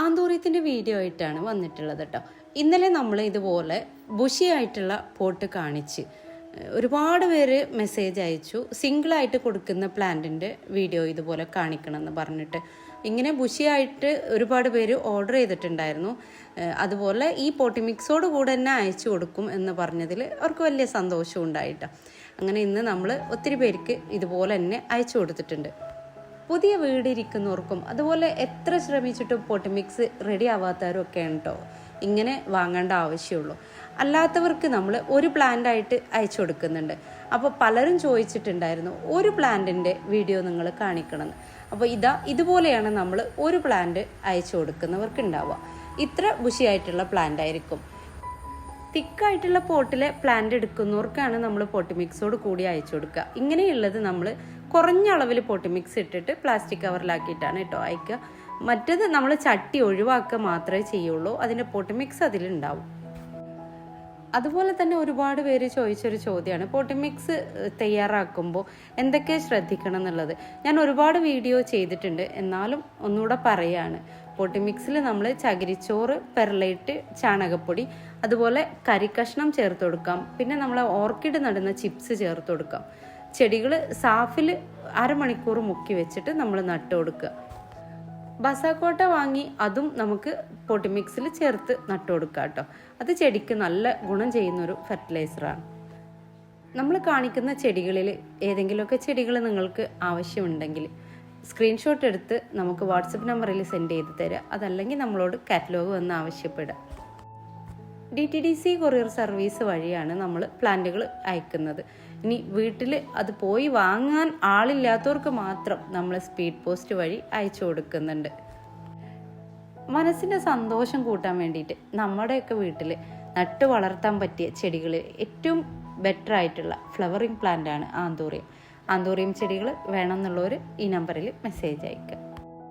ആന്തൂര്യത്തിന്റെ video ആയിട്ടാണ് വന്നിട്ടുള്ളത് കേട്ടോ ഇന്നലെ നമ്മൾ ഇതുപോലെ ബുഷിയായിട്ടുള്ള പോട്ട് കാണിച്ച് ഒരുപാട് പേര് മെസ്സേജ് അയച്ചു. സിംഗിളായിട്ട് കൊടുക്കുന്ന പ്ലാന്റിന്റെ വീഡിയോ ഇതുപോലെ കാണിക്കണം എന്ന് പറഞ്ഞിട്ട്. ഇങ്ങനെ ബുഷിയായിട്ട് ഒരുപാട് പേര് ഓർഡർ ചെയ്തിട്ടുണ്ടായിരുന്നു. അതുപോലെ ഈ പോട്ടി മിക്സോട് കൂടെ തന്നെ അയച്ചു കൊടുക്കും എന്ന് പറഞ്ഞതിൽ അവർക്ക് വലിയ സന്തോഷം ഉണ്ടായിട്ടോ. അങ്ങനെ ഇന്ന് നമ്മൾ ഒത്തിരി പേർക്ക് ഇതുപോലെ തന്നെ അയച്ചു കൊടുത്തിട്ടുണ്ട്. പുതിയ വീടിരിക്കുന്നവർക്കും അതുപോലെ എത്ര ശ്രമിച്ചിട്ടും പൊട്ടിമിക്സ് റെഡി ആവാത്തവരും ഒക്കെയാണ് കേട്ടോ ഇങ്ങനെ വാങ്ങേണ്ട ആവശ്യമുള്ളൂ. അല്ലാത്തവർക്ക് നമ്മൾ ഒരു പ്ലാന്റായിട്ട് അയച്ചു കൊടുക്കുന്നുണ്ട്. അപ്പോൾ പലരും ചോദിച്ചിട്ടുണ്ടായിരുന്നു ഒരു പ്ലാന്റിന്റെ വീഡിയോ നിങ്ങൾ കാണിക്കണം അപ്പോൾ ഇതാ ഇതുപോലെയാണ് നമ്മൾ ഒരു പ്ലാന്റ് അയച്ചു കൊടുക്കുന്നവർക്ക് ഉണ്ടാവുക. ഇത്ര ബുഷിയായിട്ടുള്ള പ്ലാന്റ് ആയിരിക്കും. തിക്കായിട്ടുള്ള പോട്ടിലെ പ്ലാന്റ് എടുക്കുന്നവർക്കാണ് നമ്മൾ പോട്ടി മിക്സോട് കൂടി അയച്ചു കൊടുക്കുക. ഇങ്ങനെയുള്ളത് നമ്മൾ കുറഞ്ഞ അളവിൽ പോട്ടി മിക്സ് ഇട്ടിട്ട് പ്ലാസ്റ്റിക് കവറിലാക്കിയിട്ടാണ് കേട്ടോ അയക്കുക. മറ്റത് നമ്മൾ ചട്ടി ഒഴിവാക്കുക മാത്രമേ ചെയ്യുള്ളൂ. അതിന്റെ പോട്ടി മിക്സ് അതിലുണ്ടാവും. അതുപോലെ തന്നെ ഒരുപാട് പേര് ചോദിച്ചൊരു ചോദ്യമാണ് പോട്ടി മിക്സ് തയ്യാറാക്കുമ്പോൾ എന്തൊക്കെ ശ്രദ്ധിക്കണം എന്നുള്ളത്. ഞാൻ ഒരുപാട് വീഡിയോ ചെയ്തിട്ടുണ്ട്. എന്നാലും ഒന്നുകൂടെ പറയാണ്. പൊട്ടിമിക്സിൽ നമ്മൾ ചകിരിച്ചോറ് പെർലൈറ്റ് ചാണകപ്പൊടി അതുപോലെ കരിക്കഷ്ണം ചേർത്ത് കൊടുക്കാം. പിന്നെ നമ്മൾ ഓർക്കിഡ് നടുന്ന ചിപ്സ് ചേർത്ത് കൊടുക്കാം. ചെടികൾ സാഫിൽ അരമണിക്കൂർ മുക്കി വെച്ചിട്ട് നമ്മൾ നട്ടു കൊടുക്കുക. ബസാക്കോട്ട വാങ്ങി അതും നമുക്ക് പൊട്ടിമിക്സിൽ ചേർത്ത് നട്ടു കൊടുക്കുക കേട്ടോ. അത് ചെടിക്ക് നല്ല ഗുണം ചെയ്യുന്നൊരു ഫെർട്ടിലൈസറാണ് നമ്മൾ കാണിക്കുന്ന ചെടികളിൽ ഏതെങ്കിലുമൊക്കെ ചെടികൾ നിങ്ങൾക്ക് ആവശ്യമുണ്ടെങ്കിൽ സ്ക്രീൻഷോട്ട് എടുത്ത് നമുക്ക് വാട്സപ്പ് നമ്പറിൽ സെൻഡ് ചെയ്ത് തരിക അതല്ലെങ്കിൽ നമ്മളോട് കാറ്റലോഗ് വന്ന് ആവശ്യപ്പെടുക. D T D C courier service വഴിയാണ് നമ്മൾ പ്ലാന്റുകൾ അയക്കുന്നത്. ഇനി വീട്ടിൽ അത് പോയി വാങ്ങാൻ ആളില്ലാത്തവർക്ക് മാത്രം നമ്മൾ സ്പീഡ് പോസ്റ്റ് വഴി അയച്ചു കൊടുക്കുന്നുണ്ട്. മനസ്സിന്റെ സന്തോഷം കൂട്ടാൻ വേണ്ടിയിട്ട് നമ്മുടെയൊക്കെ വീട്ടിൽ നട്ട് വളർത്താൻ പറ്റിയ ചെടികൾ ഏറ്റവും ബെറ്റർ ആയിട്ടുള്ള ഫ്ലവറിങ് പ്ലാന്റ് ആണ് ആന്തൂറിയം. ആന്തൂറിയം ചെടികൾ വേണമെന്നുള്ളവർ ഈ നമ്പറിൽ മെസ്സേജ് അയക്കുക